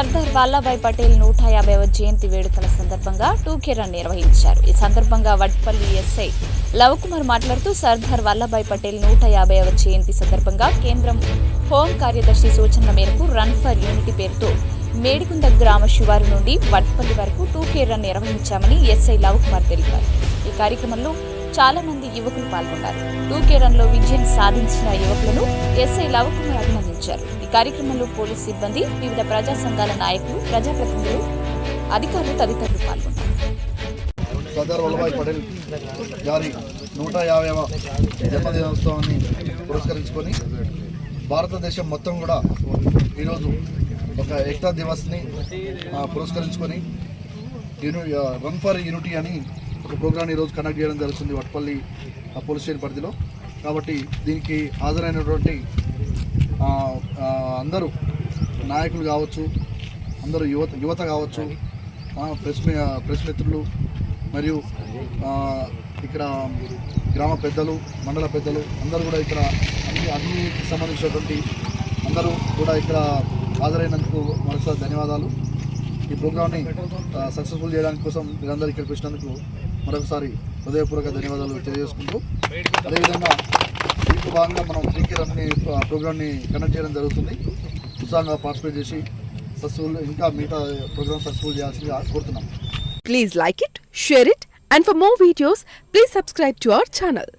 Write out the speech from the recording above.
సర్దార్ వల్లభాయ్ పటేల్ నూట యాభైవ జయంతి వేడుకల సందర్భంగా టూకే రన్ నిర్వహించారు. ఈ సందర్భంగా వడ్పల్లి ఎస్ఐ లవకుమార్ మాట్లాడుతూ సర్దార్ వల్లభాయ్ పటేల్ నూట యాభైవ జయంతి సందర్భంగా కేంద్రం హోం కార్యదర్శి సూచనల మేరకు రన్ ఫర్ యూనిటీ పేరుతో మేడికుంద గ్రామ శివారు నుండి వడ్పల్లి వరకు టూకే రన్ నిర్వహించామని ఎస్ఐ లవకుమార్ తెలిపారు. ఈ కార్యక్రమంలో చాలా మంది యువకులు పాల్గొన్నారు. టూకే రన్ విజయం సాధించిన యువకులను ఎస్ఐ లవకుమార్ అభినందించారు. కార్యక్రమంలో పోలీస్ సిబ్బంది వివిధ ప్రజా సంఘాల నాయకులు ప్రజాప్రతినిధులు అధికారులు తదితరులు పాల్గొన్నారు. సర్దార్ వల్లభాయ్ పటేల్ గారి నూట యాభైవ జన్మదినోత్సవాన్ని పురస్కరించుకొని భారతదేశం మొత్తం కూడా ఈరోజు ఒక ఏకతా దివస్ని పురస్కరించుకొని యూని రన్ ఫర్ యూనిటీ అని ఒక ప్రోగ్రామ్ ఈరోజు కండక్ట్ చేయడం జరుగుతుంది వట్పల్లి ఆ, పోలీస్ స్టేషన్ పరిధిలో. కాబట్టి దీనికి హాజరైనటువంటి అందరూ నాయకులు కావచ్చు అందరూ యువత యువత కావచ్చు ప్రెస్ ప్రెస్ మిత్రులు మరియు ఇక్కడ గ్రామ పెద్దలు మండల పెద్దలు అందరూ కూడా ఇక్కడ అన్ని అన్నికి సంబంధించినటువంటి అందరూ కూడా ఇక్కడ హాజరైనందుకు మరొకసారి ధన్యవాదాలు. ఈ ప్రోగ్రామ్ని సక్సెస్ఫుల్ చేయడానికి కోసం మీరందరూ ఇక్కడికి వచ్చినందుకు మరొకసారి హృదయపూర్వక ధన్యవాదాలు తెలియజేసుకుంటూ అదేవిధంగా దీంట్లో భాగంగా మనం త్రీకే అనే ప్రోగ్రామ్ని కండక్ట్ చేయడం జరుగుతుంది. ఉత్సాహంగా పార్టిసిపేట్ చేసి సక్సెస్ఫుల్ ఇంకా మిగతా ప్రోగ్రామ్ సక్సెస్ఫుల్ చేయాల్సిందిగా కోరుతున్నాం. Please like it share it and for more videos please subscribe to our channel